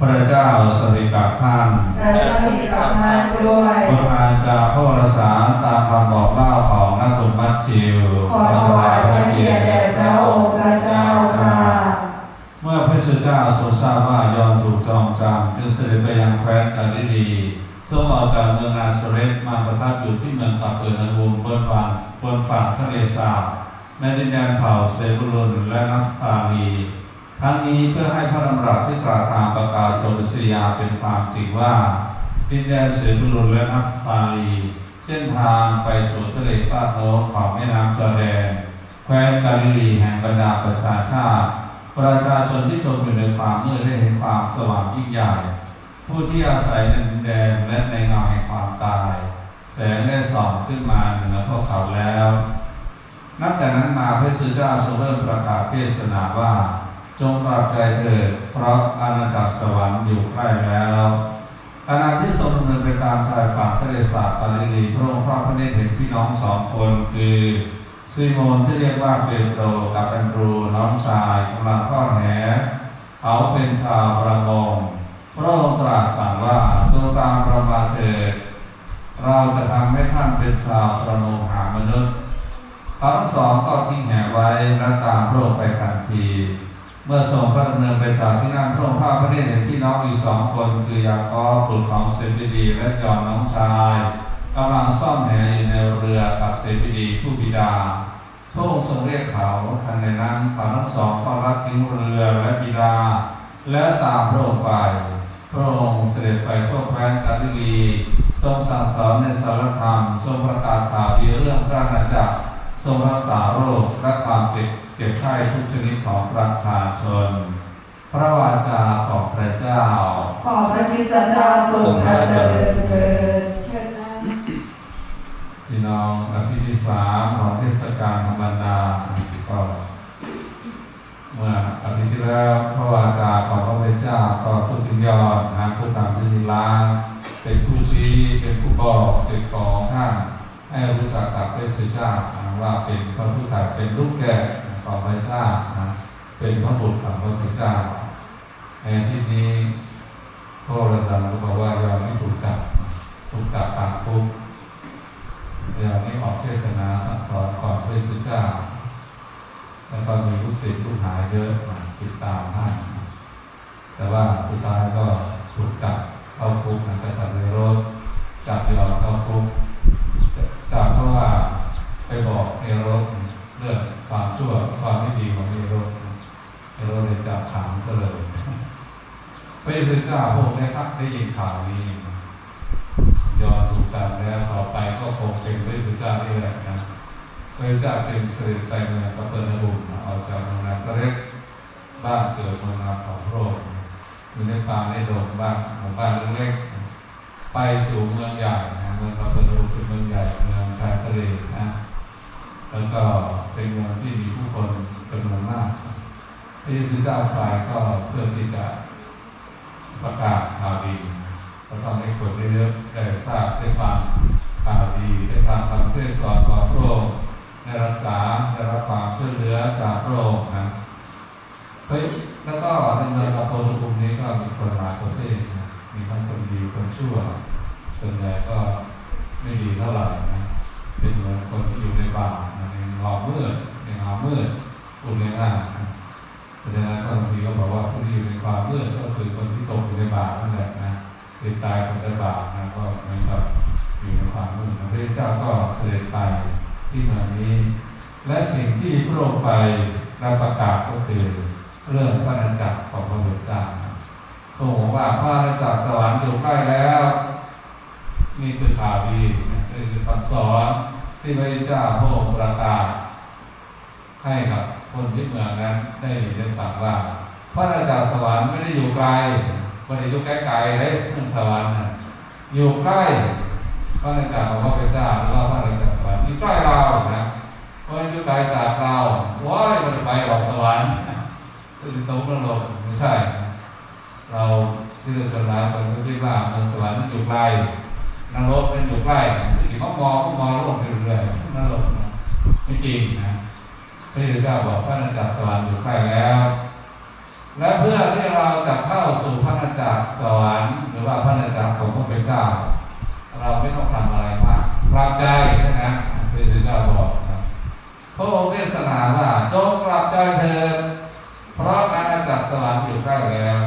พระเจ้าสริกับท่านและสถิตกับท่านด้วยบทอ่านจากพระวรสารตามคำบอกเล่าของนักบุญมัทธิวขอถวายพระเกียรติแด่พระองค์พระเจ้าค่ะ เมื่อพระสุเจ้าทรงทราบว่ายอนถูกจองจำจึงเสด็จไปยังแคว้นกาลิลีทรงออกจากเมืองนาซาเรตมาประทับอยู่ที่เมืองกัปเปอร์นาอูมบนฝั่งบนฝั่งทะเลสาบในดินแดนเผ่าเซบุลุนและนัฟตาลี ทั้งนี้เพื่อให้พระดำรัสที่ตราทางประกาศสมศิริยาเป็นความจริงว่าดินแดนเซบุลุนและนัฟตาลีเส้นทางไปสู่ทะเลฟากโน้นของแม่น้ำจอแดน แคว้นกาลิลีแห่งบรรดาประชาชาติ ประชาชนที่จมอยู่ในความมืดได้เห็นความสว่างยิ่งใหญ่ ผู้ที่อาศัยในดินแดนและในเงาแห่งความตาย แสงได้ส่องขึ้นมาเหนือพวกเขาแล้ว นับจากนั้นมาพระสุเจ้าทรงเริ่มประกาศเทศนาว่า จงกลับใจเถิดเพราะอาณาจักรสวรรค์อยู่ใกล้แล้วขณะที่ทรงดำเนินไปตามชายฝั่งทะเลสาบกาลิลีพระองค์ทอดพระเนตรเห็นพี่น้องสองคนคือซีโมนที่เรียกว่าเปโตรกับแอนดรูน้องชายกำลังทอดแหเขาเป็นชาวประมงพระองค์ตรัสสั่งว่าจงตามเรามาเถิดเราจะทำให้ท่านเป็นชาวประมงหามนุษย์ทั้งสองก็ทิ้งแหไว้และตามพระองค์ไปทันที เมื่อทรงพระดำเนินไปจากที่นั่นพระองค์ทอดพระเนตรเห็นพี่น้องอีกสองคน คือยากอบบุตรของเซบิดีและยอนน้องชายกำลังซ่อมแหอยู่ในเรือกับเซบิดีผู้บิดาพระองค์ทรงเรียกเขาทันในนั้นเขาทั้งสองก็ละทิ้งเรือและบิดา และตามพระองค์ไป พระองค์เสด็จไปทั่วแคว้นกาลิลีทรงสั่งสอนในสารธรรมทรงประกาศข่าวดีเรื่องพระอาณาจักร ทรงรักษาโรคและความเจ็บเจ็บไข้ทุกชนิดของประชาชน พระวาจาของพระเจ้า ขอพระคริสตเจ้าทรงพระเจริญเถิดเชิญนะพี่น้องอาทิตย์ที่สามของเทศกาลธรรมดาก็เมื่ออาทิตย์ที่แล้วพระวาจาของพระพุทธเจ้าก็พูดถึงยอดนะผู้ทำพิธีล้างเป็นผู้ชี้เป็นผู้บอกสิทธิของท่าน ให้รู้จักกับพระสุเจ้านะว่าเป็นพระผู้ถ่ายเป็นลูกแก่ของพระเจ้านะเป็นพระบุตรของพระพุทธเจ้าในที่นี้พระวรสารก็บอกว่ายอมไม่ถูกจับถูกจับตามคุกเดี๋ยวนี้ออกเทศนาสั่งสอนก่อนพระสุเจ้า แล้วก็มีลูกศิษย์ลูกหายเยอะติดตามท่านแต่ว่าสุดท้ายก็ถูกจับเข้าคุกนะกษัตริย์ในรถจับยอมเข้าคุกจับเพราะว่าไปบอกเอโรสเรื่องความชั่วความไม่ดี ของเอโรสเรสเลยจับขังซะเลยพระสุเจ้าพระองค์ได้ครับได้ยินข่าวนี้ยอมถูกจับแล้วต่อไปก็คงเป็นพระสุเจ้านี่แหละนะพระเจ้าจึงเสด็จไปเมืองกัปเปอร์นาบุมออกจากเมืองนาซาเรตบ้านเกิดเมืองนาของพระองค์อยู่ในป่าในโดงบ้านหมู่บ้านเล็กๆไปสู่เมืองใหญ่นะเมืองกัปเปอร์นาบุมเป็นเมืองใหญ่เมืองชายทะเลนะ แล้วก็เป็นเมืองที่มีผู้คนจำนวนมากพระเยซูเจ้าไปก็เพื่อที่จะประกาศข่าวดีก็ทำให้คนได้เยอะได้ทราบได้ฟังข่าวดีได้ฟังคำเทศสอนของพระองค์ได้รักษาได้รับความช่วยเหลือจากพระองค์นะเฮ้ยแล้วก็ในเมืองกาโปทุกุมนี้ก็มีคนหลายประเภทนะมีทั้งคนดีคนชั่วส่วนใหญ่ก็ไม่ดีเท่าไหร่นะเป็นเหมือนคนที่อยู่ในป่าะในหอมืดในหอมืดพูดง่ายๆนะเพราะฉะนั้นก็บางทีก็บอกว่าผู้ที่อยู่ในความมืดก็คือคนที่ตกอยู่ในบาปนั่นแหละนะเป็นตายคนจะบาปนะก็เหมือนกับอยู่ในความมืดพระเจ้าก็เสด็จไปที่เมืองนี้ และสิ่งที่พระองค์ไปรับประกาศก็คือเรื่องพระอาณาจักรของพระพุทธเจ้าพระองค์บอกว่าพระอาณาจักรสวรรค์อยู่ใกล้แล้ว นี่คือข่าวดีนะนี่คือคำสอน ที่พระเจ้าพระองค์ประกาศ ให้กับคนที่เมืองนั้นได้ยินได้ฟังว่า พระอาณาจักรสวรรค์ไม่ได้อยู่ไกลไม่ได้อยู่ใกล้ๆเลยเมืองสวรรค์อยู่ใกล้พระอาณาจักรของพระเจ้าหรือว่าพระอาณาจักรสวรรค์อยู่ใกล้เรานะเพราะอยู่ไกลจากเราว้ายมันไปออกสวรรค์ก็จะต้องนั่งลไม่ใช่ เราที่เราชนแล้วคนก็คิดว่าเมืองสวรรค์มันอยู่ไกล นรกมันอยู่ใกล้ที่จริงเขามองเขามองโลกไปเรื่อยๆนั่นโลกไม่จริงนะพระพุทธเจ้าบอกพระอาณาจักรสวรรค์อยู่ใกล้แล้ว และเพื่อที่เราจะเข้าสู่พระนจักรสวรรค์หรือว่าพระนจักรของพระเป็นเจ้า เราไม่ต้องทำอะไรมากปรับใจนะพระพุทธเจ้าบอกพระองค์เทศนาว่าจงปรับใจเถิดเพราะอาณาจักรสวรรค์อยู่ใกล้แล้ว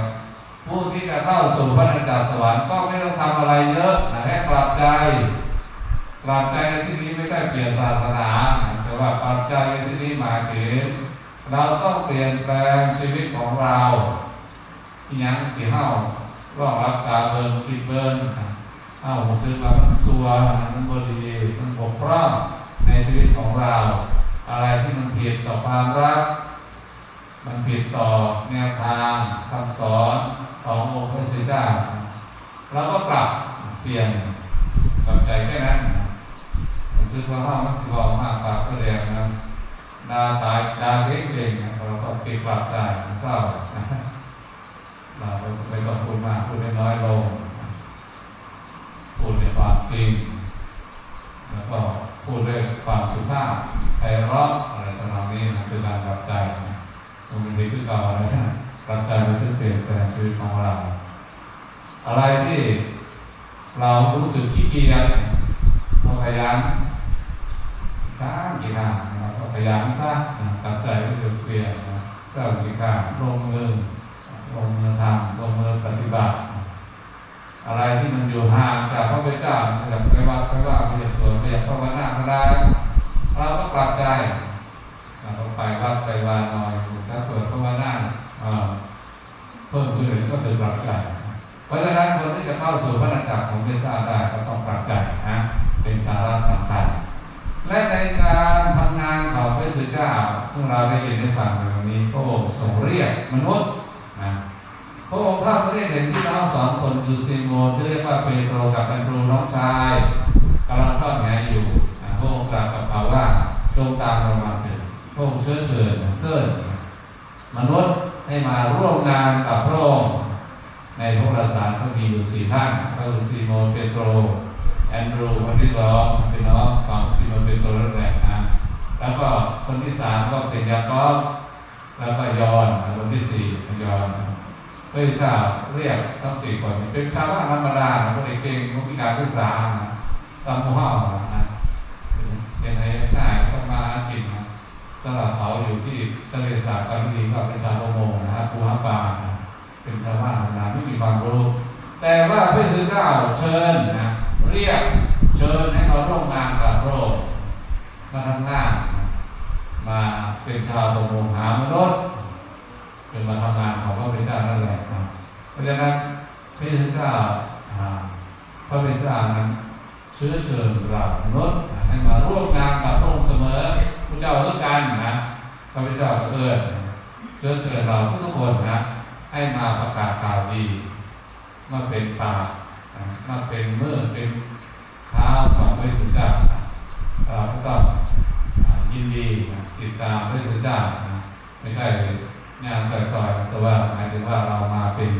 ผู้ที่จะเข้าสู่พระนจักสวรรค์ก็ไม่ต้องทำอะไรเยอะนะแค่ปรับใจปรับใจในที่นี้ไม่ใช่เปลี่ยนศาสนาแต่ว่าปรับใจในที่นี้หมายถึงเราต้องเปลี่ยนแปลงชีวิตของเราอีหยังที่เฮารองรับการเบิงกินเบิงเฮารู้สึกว่ามันซัวมันบ่ดีมันบกพร่องในชีวิตของเรา อะไรที่มันผิดต่อความรัก มันผิดต่อแนวทางคำสอนขององค์พระสิเจ้าเราก็ปรับเปลี่ยนกลับใจแค่นั้นผมซื้อว่าห้ามันสิบอกมากปรับก็แรงนะดาตายดาเก่งเก่งนะเราก็เปลี่ยนปรับใจเศร้านะเราไม่ต้องพูดมากพูดน้อยลงพูดในความจริง แล้วก็พูดด้วยความสุภาพไพเราะอะไรทำนองนี้นะคือการปรับใจนะ ตรงนี้คือเก่าอะไรนะปรับใจไปเพื่อเปลี่ยนแปลงชีวิตของเรา อะไรที่เรารู้สึกขี้เกียจเราขยันข้ามกี่ข้ามนะเราขยันซะนะปรับใจก็คือเปลี่ยนเจ้ากี่ข้ามลงมือลงมือทำลงมือปฏิบัติ อะไรที่มันอยู่ห่างจากพระพุทธเจ้าแบบไปวัดไปว่าไปสวนไปอยางภาวนาก็ได้เราต้องปรับใจ เราไปวัดไปวาหน่อยถ้าสวนภาวนาอ่าเพิ่มขึ้นเลยก็คือปรับใจเพราะฉะนั้นคนที่จะเข้าสู่พระนาจักรของพระเจ้าได้ก็ต้องปรับใจนะเป็นสาระสำคัญและในการทำงานของพระสุเจ้า ซึ่งเราได้ยินได้ฟังในวันนี้พระองค์ทรงเรียกมนุษย์นะพระองค์ท่านเรียกเห็นพี่น้องสองคนคือซีโมนที่เรียกว่าเปโตรกับแอนดรูน้องชายกำลังทอดแหอยู่พระองค์ตรัสกับเขาว่าจงตามเรามาเถิด ระองค์เชื้อเชิญเชิญมนุษย์ให้มาร่วมงานกับพระองค์ในพระราสารก็มีอยู่สี่ท่านก็คือซีโมนเปโตร แอนดรูคนที่สองเป็นน้องของซีโมนเปโตรแรกนะแล้วก็คนที่สามก็เป็นยากอบแล้วก็ยอนคนที่สี่ยอนพระเจ้าเรียกทั้งสี่คนเป็นชาวบ้านธรรมดาคนเก่งคนพิการศึกษานะสัมมุห้านะเป็นไงง่ายก็มาหากินนะ สำหรับเขาอยู่ที่ทะเลสาบการบินก็เป็นชาวประมงนะครับปูฮาปาเป็นชาวบ้านธรรมดาไม่มีความรู้แต่ว่าพระพุทธเจ้าเชิญนะเรียกเชิญให้เขาร่วมงานกับพระองค์มาทำงานมาเป็นชาวประมงหามนุษย์เป็นมาทำงานของพระพุทธเจ้านั่นแหละนะเพราะฉะนั้นพระพุทธเจ้าอ่าพระพุทธเจ้านั้นเชื้อเชิญเรามนุษย์ให้มาร่วมงานกับพระองค์เสมอพระเจ้าเอื้อกันนะ พระพุทธเจ้าก็เอื้อเชื้อเชิญเราทุกๆคนนะ ให้มาประกาศข่าวดี มาเป็นปากมาเป็นมือเป็นเท้าของพระสุเจ้าเราก็ต้องอ่ายินดีติดตามพระสุเจ้าไม่ใช่งานก่อยๆแต่ว่าหมายถึงว่าเรามาเป็น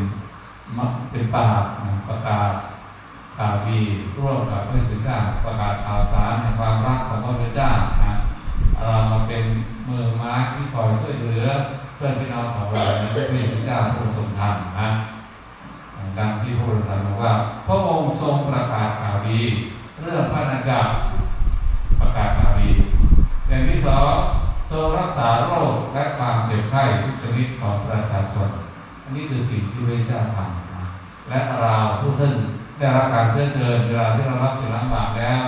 มะเป็นปากประกาศข่าวดีร่วมกับพระสุเจ้าประกาศข่าวสารในความรักของพระพุทธเจ้านะ เรามาเป็นมือไม้ที่คอยช่วยเหลือเพื่อนพี่น้องของเราในพระพุทธเจ้าผู้ทรงธรรมนะดังที่พระพุทธเจ้าบอกว่า พระองค์ทรงประกาศข่าวดี เรื่องพระนาจักรประกาศข่าวดีอย่างที่สองทรงรักษาโรคและความเจ็บไข้ทุกชนิดของประชาชน อันนี้คือสิ่งที่พระเจ้าทำนะและเราผู้ท่านได้รับการเชื้อเชิญเวลาที่เรารับสิ่งล้างบาปแล้ว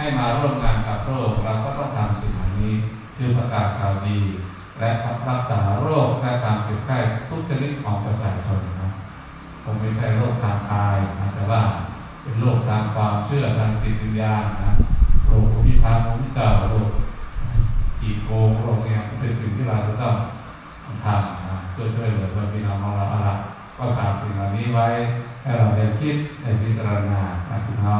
ให้มาร่วมงานกับพรคเราก็ต้องทำสิ่งเหล่านี้ คือประกาศข่าวดี และรักษาโรคและการเจ็บไข้ทุกชนิดของประชาชนนะคงไม่ใช่โรคทางกายนะแต่ว่าเป็นโรคทางความเชื่อทางจิตวิญญาณนะโรคพิพากของพิจารโรคจีโกโรคเนี่ยเป็นสิ่งที่เราจะต้องทำนะเพื่อช่วยเหลือเพื่อนพี่น้องของเราอาละก็ฝากสิ่งเหล่านี้ไว้ให้เราได้คิดได้พิจารณานะพี่น้อ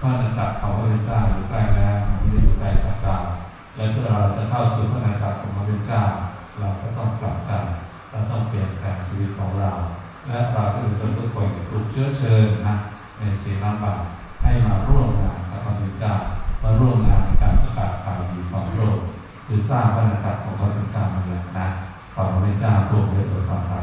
พระนาจักรของพระพุทธเจ้าอยู่ใกล้แล้วไม่ได้อยู่ไกลจากเราและเพื่อเราจะเข้าสู่พระนาจักรของพระเป็นเจ้า เราก็ต้องปรับใจเราต้องเปลี่ยนแปลงชีวิตของเรา และเราก็จะชนทุกคนถูกเชื้อเชิญนะในศีลลำบากให้มาร่วมงานกับพระเป็นเจ้ามาร่วมงานในการประกาศข่าวดีของโลกคือสร้างพระนาจักรของพระเป็นเจ้านั่นแหละนะขพระพุทธเจ้าพวกเยอะกว่าพระ